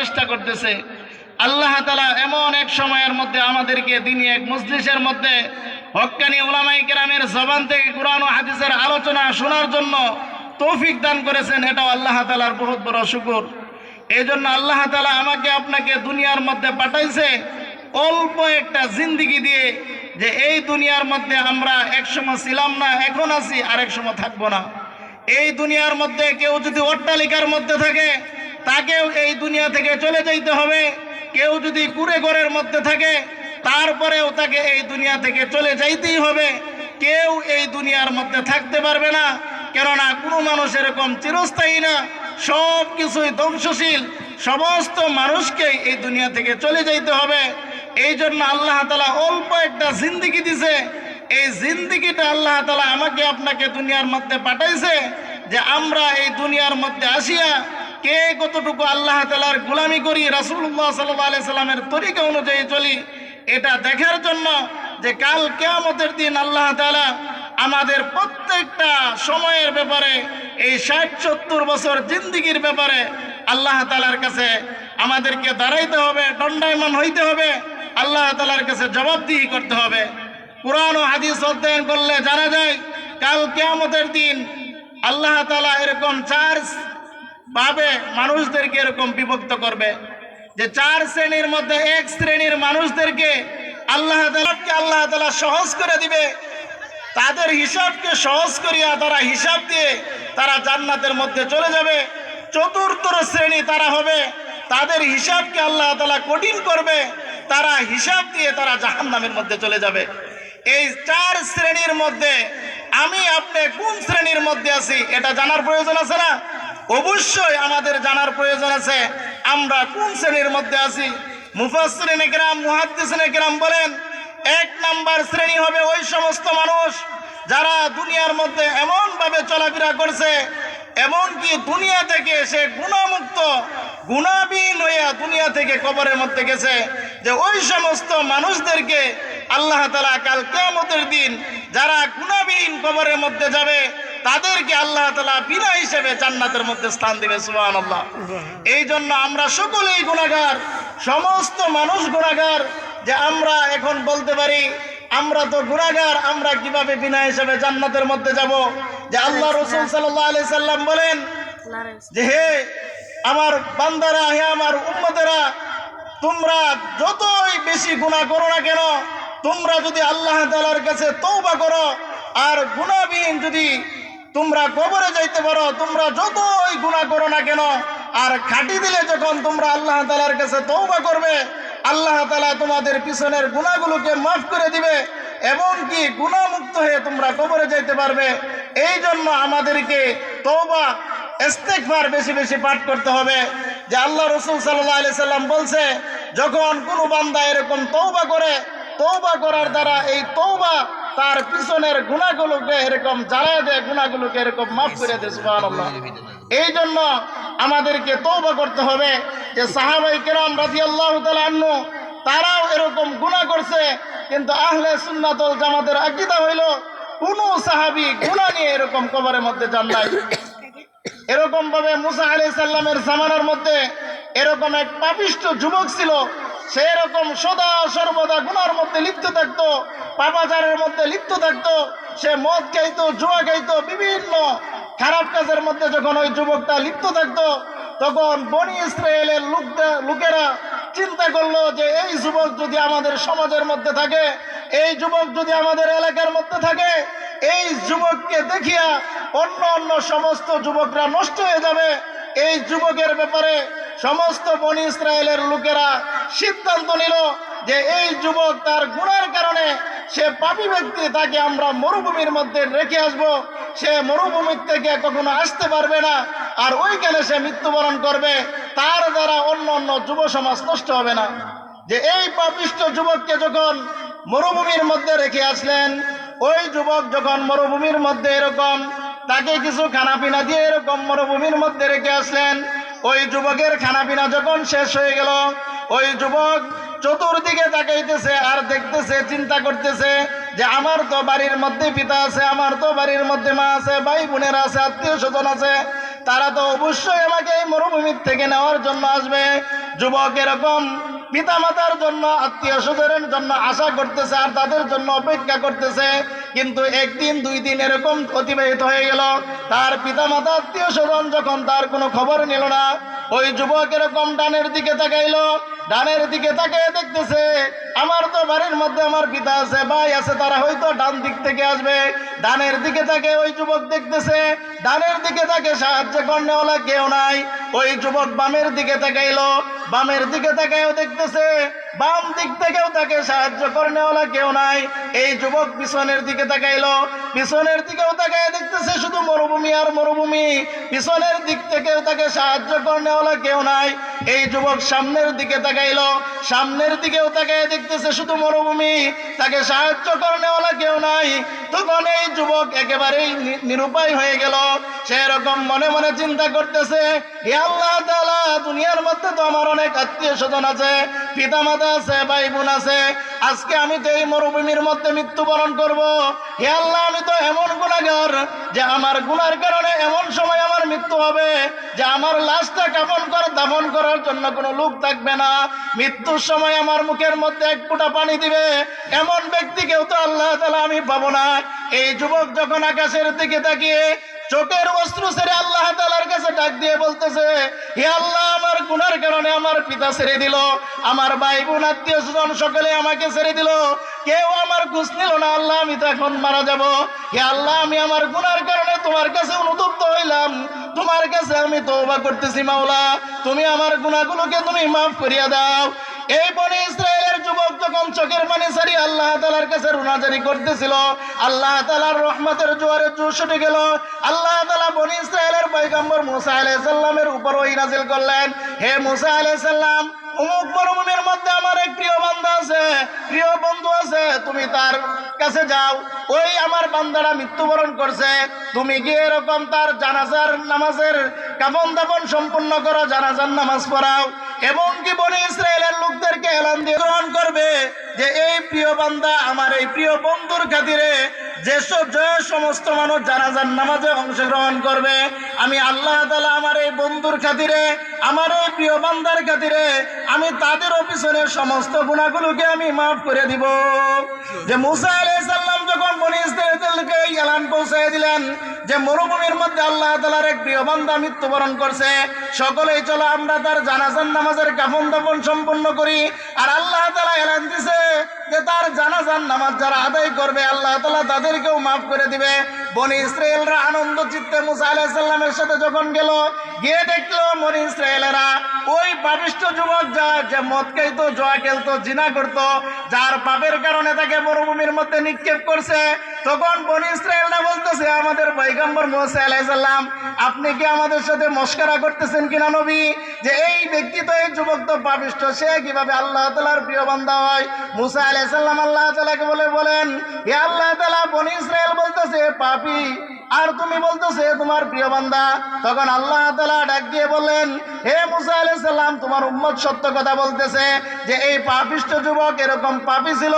চেষ্টা করতেছে। আল্লাহ তালা এমন এক সময়ের মধ্যে আমাদেরকে দিনই এক মজলিসের মধ্যে হক্কানি ওলামাই কেরামের জবান থেকে কোরআন হাদিসের আলোচনা শোনার জন্য তৌফিক দান করেছেন। এটাও আল্লাহ তালার বহুত বড় শুকুর। এই জন্য আল্লাহ তালা আমাকে আপনাকে দুনিয়ার মধ্যে পাঠাইছে অল্প একটা জিন্দিগি দিয়ে যে এই দুনিয়ার মধ্যে আমরা একসময় ছিলাম না, এখন আছি আরেক সময় থাকব না। এই দুনিয়ার মধ্যে কেউ যদি অট্টালিকার মধ্যে থাকে তাকেও এই দুনিয়া থেকে চলে যাইতে হবে। কেউ যদি কুড়ে ঘরের মধ্যে থাকে, তারপরেও তাকে এই দুনিয়া থেকে চলে যাইতেই হবে। কেউ এই দুনিয়ার মধ্যে থাকতে পারবে না, কেননা কোনো মানুষ এরকম চিরস্থায়ী না। সব কিছুই ধ্বংসশীল, সমস্ত মানুষকেই এই দুনিয়া থেকে চলে যাইতে হবে। এই জন্য আল্লাহ তালা অল্প একটা জিন্দিগি দিছে। এই জিন্দিগিটা আল্লাহ তালা আমাকে আপনাকে দুনিয়ার মধ্যে পাঠাইছে যে আমরা এই দুনিয়ার মধ্যে আসিয়া কে কতটুকু আল্লাহ তালার গোলামি করি রাসুল্লাহ সাল্লাহ সাল্লামের তরিকা অনুযায়ী চলি, এটা দেখার জন্য যে কাল কেয়ামতের দিন আল্লাহ তালা আমাদের প্রত্যেকটা সময়ের ব্যাপারে, এই ষাট সত্তর বছর জিন্দিগির ব্যাপারে আল্লাহ তালার কাছে আমাদেরকে দাঁড়াইতে হবে, দণ্ডায়মান হইতে হবে, আল্লাহ তালার কাছে জবাবদিহি করতে হবে। কোরআন ও হাদিস অধ্যয়ন করলে জানা যায়, কাল কেয়ামতের দিন আল্লাহ তালা এরকম চার ভাবে মানুষদেরকে এরকম বিভক্ত করবে যে চার শ্রেণির মধ্যে এক শ্রেণির মানুষদেরকে আল্লাহ তালাকে আল্লাহ তালা সহজ করে দিবে, তাদের হিসাবকে সহজ করিয়া তারা হিসাব দিয়ে তারা জান্নাতের মধ্যে চলে যাবে। চতুর্থ শ্রেণি তারা হবে, তাদের হিসাবকে আল্লাহ তালা কঠিন করবে, তারা হিসাব দিয়ে তারা জাহান্নামের মধ্যে চলে যাবে। এই চার শ্রেণির মধ্যে আমি আপনি কোন শ্রেণির মধ্যে আছি এটা জানার প্রয়োজন আছে না? অবশ্যই আমাদের জানার প্রয়োজন আছে। আমরা কোন শ্রেণির মধ্যে আছি? মুফাসরিন একরাম মুহাদ্দিসিন একরাম বলেন, এক নাম্বার শ্রেণি হবে ওই সমস্ত মানুষ যারা দুনিয়ার মধ্যে এমনভাবে চলাফেরা করছে, এমনকি দুনিয়া থেকে সে গুণামুক্ত, গুণাবিহীন হইয়া দুনিয়া থেকে কবরের মধ্যে গেছে যে ওই সমস্ত মানুষদেরকে আল্লাহ তালা কাল কেমতের দিন যারা গুণাবিহীন কবরের মধ্যে যাবে তাদেরকে আল্লাহ তালা বিনা হিসেবে জান্নাতের মধ্যে স্থান দিবে সুবাহ আল্লাহ এই জন্য আমরা সকলেই গুণাগার সমস্ত মানুষ গুণাগার যে আমরা এখন বলতে পারি, আমরা তো গুণাগার আমরা কীভাবে বিনা হিসেবে জান্নাতের মধ্যে যাব? যে আল্লাহ রসুল সাল্লাহ আলি সাল্লাম বলেন যে হে আমার বান্দারা, হে আমার উম্মতেরা, তোমরা যতই বেশি গুণা করো না কেন, তোমরা যদি আল্লাহ তালার কাছে তৌবা করো, আর গুণাবিহীন যদি তোমরা কবরে যাইতে পারো, তোমরা যতই গুণা করো না কেন, আর খাটি দিলে যখন তোমরা আল্লাহ তালার কাছে তৌবা করবে, আল্লাহ তালা তোমাদের পিছনের গুণাগুলোকে মাফ করে দিবে এবং কি গুণামুক্ত হয়ে তোমরা কবরে যাইতে পারবে। এই জন্য আমাদেরকে তৌবা ইস্তেকবার বেশি বেশি পাঠ করতে হবে। যে আল্লাহ রসুল সাল্লাহ আলি সাল্লাম বলছে, যখন কোনো বান্দা এরকম তৌবা করে তৌবা করার দ্বারা এই তৌবা তার পিছনের গুণাগুলোকে এরকম জ্বালায় দেয়, গুণাগুলোকে এরকম মাফ করে দেয়, সুবহানাল্লাহ। এই জন্য আমাদেরকে তৌবা করতে হবে যে সাহাবাই কেরাম রাজি আল্লাহ আন্নু তারাও এরকম গুণা করছে, কিন্তু আহলে সুন্নাতল জামাতের আকিদা হইল, কোনো সাহাবি গুণা নিয়ে এরকম কবরের মধ্যে যান নাই। এরকম ভাবে মুসা আলি সাল্লামের জামানার মধ্যে এরকম এক পাপিষ্ট যুবক ছিল সে এরকম সদা সর্বদা গুনার মধ্যে লিপ্ত থাকতো, পাপাচারের মধ্যে লিপ্ত থাকতো, সে মদ খাইতো, জুয়া খাইতো, বিভিন্ন খারাপ কাজের মধ্যে যখন ওই যুবকটা লিপ্ত থাকতো, তখন বনি ইসরায়েলের লোকদের লোকেরা চিন্তা করল যে এই যুবক যদি আমাদের সমাজের মধ্যে থাকে, এই যুবক যদি আমাদের এলাকার মধ্যে থাকে, এই যুবককে দেখিয়া অন্য অন্য সমস্ত যুবকরা নষ্ট হয়ে যাবে। এই যুবকের ব্যাপারে সমস্ত বনি ইসরায়েলের লোকেরা সিদ্ধান্ত নিল যে এই যুবক তার গুণার কারণে সে পাপী ব্যক্তি, তাকে আমরা মরুভূমির মধ্যে রেখে আসব। সে মরুভূমির থেকে কখনো আসতে পারবে না। আর ওইখানে সে মৃত্যুবরণ করবে। তার দ্বারা অন্য অন্য যুব সমাজ নষ্ট হবে না। যে এই পাপিষ্ট যুবককে যখন মরুভূমির মধ্যে রেখে আসলেন, ওই যুবক যখন মরুভূমির মধ্যে এরকম তাকে কিছু খানাপিনা দিয়ে এরকম মরুভূমির মধ্যে রেখে আসলেন। ওই যুবকের খানাপিনা যখন শেষ হয়ে গেল, ওই যুবক চতুর্দিকে তাকাইতেছে আর দেখতেছে, চিন্তা করতেছে যে আমার তো বাড়ির মধ্যে পিতা আছে, আমার তো বাড়ির মধ্যে মা আছে, ভাই বোনের আছে, আত্মীয় স্বজন আছে। তারা তো অবশ্যই আমাকে এই মরুভূমির থেকে নেওয়ার জন্য আসবে। যুবক এরকম পিতামাতার জন্য, আত্মীয় স্বজনের জন্য আশা করতেছে আর তাদের জন্য অপেক্ষা করতেছে। কিন্তু একদিন, দুই দিন এরকম অতিবাহিত হয়ে গেল। তার পিতামাতা আত্মীয় স্বজন যখন তার কোনো খবর নিল না, ওই যুবক এরকম ডানের দিকে তাকাইলো। ডানের দিকে তাকিয়ে দেখতেছে, আমার তো বাড়ির মধ্যে আমার পিতা আছে, ভাই আছে, তারা হয়তো ডান দিক থেকে আসবে। ডানের দিকে তাকে ওই যুবক দেখতেছে, ডানের দিকে তাকে সাহায্য করেওয়ালা কেউ নাই। ওই যুবক বামের দিকে তাকাইলো। বামের দিকে তাকায়ও দেখতেছে, বাম দিক থেকেও তাকে সাহায্য করেওয়ালা কেউ নাই। এই যুবক পিছনের দিকে তাকাইল, পিছনের দিকেও তাকায় দেখতেছে শুধু মরুভূমি আর মরুভূমি। পিছনের দিক থেকেও তাকে সাহায্য করেওয়ালা কেউ নাই। এই যুবক সামনের দিকে তাকাইল, সামনের দিকেও তাকাই দেখতেছে শুধু মরুভূমি। তাকে সাহায্য করেওয়ালা কেউ নাই। তখন এই যুবক একেবারেই নিরুপায় হয়ে গেল। সেরকম মনে মনে চিন্তা করতেছে, হে আল্লাহ দুনিয়ার মধ্যে তো আমার অনেক আত্মীয় স্বজন আছে পিতা মাতা আছে ভাই বোন আছে। আজকে আমি তো এই মরুভূমির মধ্যে মৃত্যুবরণ করব। হে আল্লাহ, আমি তো এমন গুণাগার যে আমার গুনার কারণে এমন সময় আমার মৃত্যু হবে, যে আমার লাশটা কাপন কর, দাফন করার জন্য কোনো লোক থাকবে না। মৃত্যুর সময় আমার মুখের মধ্যে এক ফুটা পানি দিবে। এমন ব্যক্তিকেও তো আল্লাহ তালা আমি পাবো না। এই যুবক যখন আকাশের দিকে তাকিয়ে চোখের বস্ত্র ছেড়ে আল্লাহ তালার কাছে ডাক দিয়ে বলতেছে, হে আল্লাহ, আমার গুনার কারণে আমার পিতা ছেড়ে দিল, আমার ভাই বোন আত্মীয় স্বজন সকলে আমাকে ছেড়ে দিল, কেউ আমার ঘুষ নিল না, আল্লাহ, আমি তো এখন মারা যাব। হে আল্লাহ, আমি আমার গুনার কারণে তোমার কাছে অনুতপ্ত হইলাম, তোমার কাছে আমি তওবা করতেছি, মাওলা, তুমি আমার গুনাহগুলোকে তুমি মাফ করিয়া দাও। এই বনে ইসরায়েলের যুবক যখন চোখের পানি সারি আল্লাহ তালার কাছে রুনাজারি করতেছিল। আল্লাহ তালার রহমতের জোয়ারে জোর গেল। আল্লাহ তালা বনি ইসরায়েলের পয়গম্বর মুসা আলাইসাল্লামের উপর ওই নাজিল করলেন। হে মুসা আলাইসাল্লাম অমুক মরুভূমির মধ্যে আমার এক প্রিয় বান্ধা আছে, প্রিয় বন্ধু আছে, তুমি তার কাছে যাও। ওই আমার বান্দারা মৃত্যুবরণ করছে। তুমি গিয়ে এরকম তার জানাজার নামাজের কাপন দাপন সম্পূর্ণ করো, জানাজার নামাজ পড়াও। এমনকি বনে ইসরায়েলের লোকদেরকে এলান দিয়ে গ্রহণ করবে যে এই প্রিয় বান্দা আমার এই প্রিয় বন্ধুর খাতিরে যেসব যে সমস্ত মানুষ জানাজার নামাজে অংশগ্রহণ করবে, আমি আল্লাহ তালা আমার এই বন্ধুর খাতিরে, আমার এই প্রিয় বান্দার খাতিরে, আমি তাদের পিছনের সমস্ত গুণাগুলোকে আমি মাফ করে দিব। যে মুসা আলাইসাল্লাম যখন এলান যে মরুভূমির মধ্যে আল্লাহ এক প্রিয় করছে। চলো আমরা তার জানাজান নামাজের কাফন দাপন সম্পন্ন করি। আর আল্লাহ তালা এলান দিছে জানাজার নামাজ যারা আদায় করবে, আল্লাহ তালা তাদেরকেও মাফ করে দিবে। বনি ইসরায়েলরা আনন্দ চিত্তে মুসা আলাহিসাল্লামের সাথে যখন গেল, গিয়ে দেখল বনি ইসরায়েলেরা ওই পাপিষ্ট যুবক যা যে মদ খাইতো, জয়া খেলতো, জিনা করতো, যার পাপের কারণে তাকে মরুভূমির মধ্যে নিক্ষেপ করছে তখন বনি ইসরায়েলরা বলতেছে, আমাদের পৈগম্বর মোসা আলাইসাল্লাম আপনি কি আমাদের সাথে মস্কারা করতেছেন কিনা নবী? যে এই ব্যক্তি তো এই যুবক তো পাপিষ্ট, সে কীভাবে আল্লাহ তালার প্রিয় বান্দা হয়? মুসা আলাইসাল্লাম আল্লাহ তালাকে বলে, বলেন, হে আল্লাহ তালা বনি ইসরায়েল বলতেছে, পাপি, আর তুমি বলতেছে, তোমার প্রিয় বান্দা। তখন আল্লাহ তালা ডাক দিয়ে বললেন, হে মুসা আলাইসাল্লাম তোমার উম্মত সত্য কথা বলতেছে যে, এই পাপিষ্ট যুবক এরকম পাপি ছিল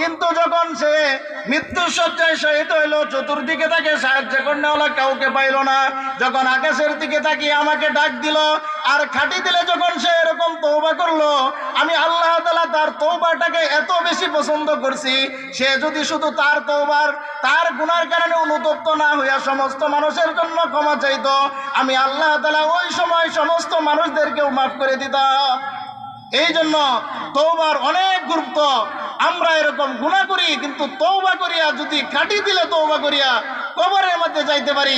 কিন্তু যখন সে মৃত্যু সজ্জায় শহীদ হইল, চতুর্দিকে তাকে সাহায্য করনেওয়ালা কাউকে পাইল না। যখন আকাশের দিকে তাকিয়ে আমাকে ডাক দিল, আর খাটি দিলে যখন সে এরকম তৌবা করল, আমি আল্লাহ তালা তার তৌবাটাকে এত বেশি পছন্দ করছি, সে যদি শুধু তার তৌবার তার গুনার কারণে অনুতপ্ত না হইয়া সমস্ত মানুষের জন্য ক্ষমা চাইতো, আমি আল্লাহ তালা ওই সময় সমস্ত মানুষদেরকেও মাফ করে দিতাম। এই জন্য তৌবার অনেক গুরুত্ব। আমরা এরকম গুণা করি, কিন্তু তৌবা করিয়া যদি খাটি দিলে তৌবা করিয়া কবরের মধ্যে যাইতে পারি,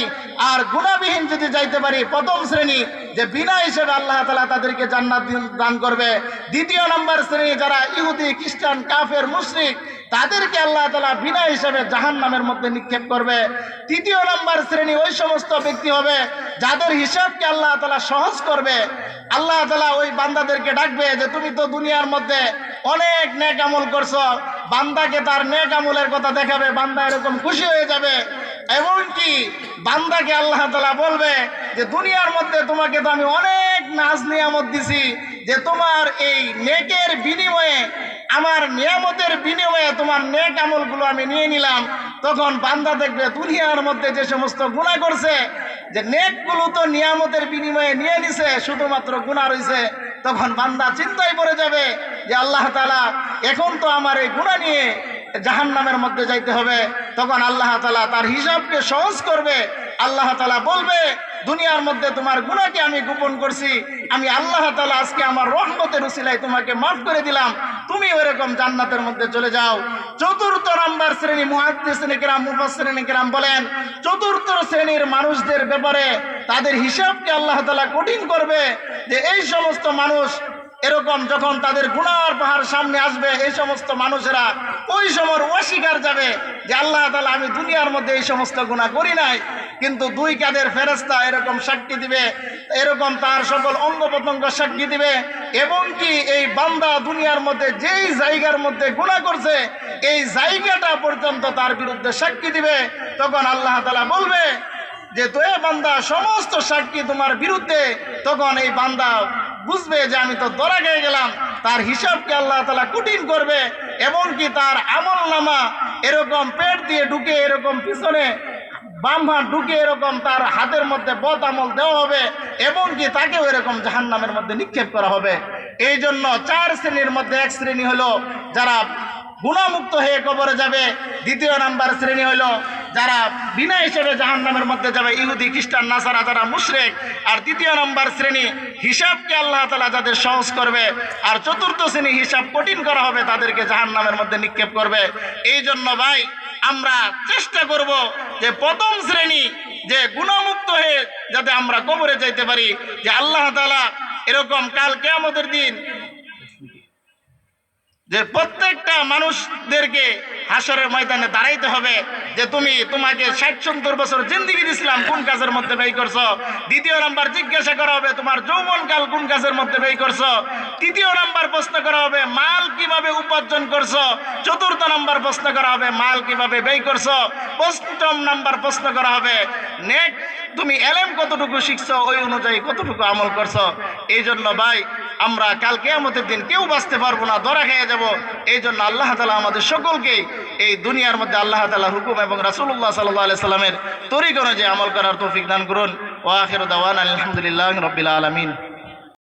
আর গুণাবিহীন যদি যাইতে পারি, প্রথম শ্রেণি, যে বিনা হিসেবে আল্লাহ তালা তাদেরকে জান্নাত দান করবে। দ্বিতীয় নম্বর শ্রেণি, যারা ইহুদি, খ্রিস্টান, কাফের, মুশরিক তাদেরকে আল্লাহ তালা বিনা হিসাবে জাহান নামের মধ্যে নিক্ষেপ করবে। তৃতীয় নম্বর শ্রেণি ওই সমস্ত ব্যক্তি হবে যাদের হিসাবকে আল্লাহ তালা সহজ করবে। আল্লাহ তালা ওই বান্দাদেরকে ডাকবে যে, তুমি তো দুনিয়ার মধ্যে অনেক নেক আমল করছ। বান্দাকে তার নেক আমলের কথা দেখাবে, বান্দা এরকম খুশি হয়ে যাবে। এমনকি বান্দাকে আল্লাহ তালা বলবে যে, দুনিয়ার মধ্যে তোমাকে তো আমি অনেক নাজ নিয়ামত দিছি, যে তোমার এই নেকের বিনিময়ে আমার নিয়ামতের বিনিময়ে তোমার নেক আমলগুলো আমি নিয়ে নিলাম। তখন বান্দা দেখবে দুনিয়ার মধ্যে যে সমস্ত গুণা করছে, যে নেকগুলো তো নিয়ামতের বিনিময়ে নিয়ে নিছে, শুধুমাত্র গুণা রয়েছে তখন বান্দা চিন্তায় পড়ে যাবে যে আল্লাহ তালা এখন তো আমার এই গুণা নিয়ে জাহান নামের মধ্যে যাইতে হবে, তখন আল্লাহ তালা তার হিসাবকে সহজ করবে। আল্লাহ তালা বলবে, দুনিয়ার মধ্যে তোমার গুণাকে আমি গোপন করছি। আমি আল্লাহ তালা আজকে আমার রহমতের উসিলাই তোমাকে মাফ করে দিলাম। তুমি ওইরকম জান্নাতের মধ্যে চলে যাও। চতুর্থ নাম্বার শ্রেণি মুহাদ্দিসিনেকেরাম মুফাসসিরিনেকেরাম বলেন, চতুর্থ শ্রেণির মানুষদের ব্যাপারে তাদের হিসাবকে আল্লাহ তালা কঠিন করবে যে এই সমস্ত মানুষ এরকম যখন তাদের গুনার পাহাড় সামনে আসবে, এই সমস্ত মানুষেরা ওই সময় অস্বীকার যাবে যে আল্লাহ তালা আমি দুনিয়ার মধ্যে এই সমস্ত গুণা করি নাই। কিন্তু দুই কাদের ফেরেস্তা এরকম সাক্ষী দিবে, এরকম তার সকল অঙ্গ প্রত্যঙ্গ সাক্ষী দিবে, এবং কি এই বান্দা দুনিয়ার মধ্যে যেই জায়গার মধ্যে গুণা করছে, এই জায়গাটা পর্যন্ত তার বিরুদ্ধে সাক্ষী দিবে। তখন আল্লাহ তালা বলবে যে, তো বান্দা, সমস্ত সাক্ষী তোমার বিরুদ্ধে। তখন এই বান্দা বুঝবে যে আমি তো দরা গিয়ে গেলাম। তার হিসাবকে আল্লাহ তালা কঠিন করবে এবং কি তার আমল নামা এরকম পেট দিয়ে ঢুকে এরকম পিছনে বাম ঢুকে এরকম তার হাতের মধ্যে বদ আমল দেওয়া হবে এবং কি তাকেও এরকম জাহান নামের মধ্যে নিক্ষেপ করা হবে। এই জন্য চার শ্রেণির মধ্যে এক শ্রেণি হলো যারা গুণামুক্ত হয়ে কবরে যাবে। দ্বিতীয় নাম্বার শ্রেণি হলো যারা বিনা হিসেবে জাহান নামের মধ্যে যাবে, ইহুদি, খ্রিস্টান, নাসারা, যারা মুশরেক, আর দ্বিতীয় নম্বর শ্রেণি, হিসাবকে আল্লাহ তালা যাদের সহজ করবে, আর চতুর্থ শ্রেণি হিসাব কঠিন করা হবে, তাদেরকে জাহান নামের মধ্যে নিক্ষেপ করবে। এই জন্য ভাই, আমরা চেষ্টা করব যে প্রথম শ্রেণি যে গুণমুক্ত হয়ে যাতে আমরা কবরে যাইতে পারি, যে আল্লাহ তালা এরকম কাল কেয়ামতের দিন যে প্রত্যেকটা মানুষদেরকে হাসরের ময়দানে দাঁড়াইতে হবে যে তুমি তোমাকে ষাট সত্তর বছর জিন্দিগি দিছিলাম কোন কাজের মধ্যে ব্যয় করছ? দ্বিতীয় নাম্বার জিজ্ঞাসা করা হবে তোমার যৌবনকাল কোন কাজের মধ্যে ব্যয় করছ? তৃতীয় নাম্বার প্রশ্ন করা হবে মাল কীভাবে উপার্জন করছ? চতুর্থ নাম্বার প্রশ্ন করা হবে মাল কীভাবে ব্যয় করছ? পঞ্চম নাম্বার প্রশ্ন করা হবে, নেক, তুমি এলেম কতটুকু শিখছো? ওই অনুযায়ী কতটুকু আমল করছ? এই জন্য ভাই আমরা কাল কেয়ামতের দিন কেউ বাঁচতে পারব না দরা খেয়ে যাব। এই জন্য আল্লাহ তালা আমাদের সকলকে এই দুনিয়ার মধ্যে আল্লাহ তালা হুকুম এবং রাসুল্লাহ সাল্লাহ আলি সাল্লামের তরিক অনুযায়ী আমল করার তৌফিক দান করুন। ওয়াখির দাওয়ান আলহামদুলিল্লাহ রবিল আলমিন।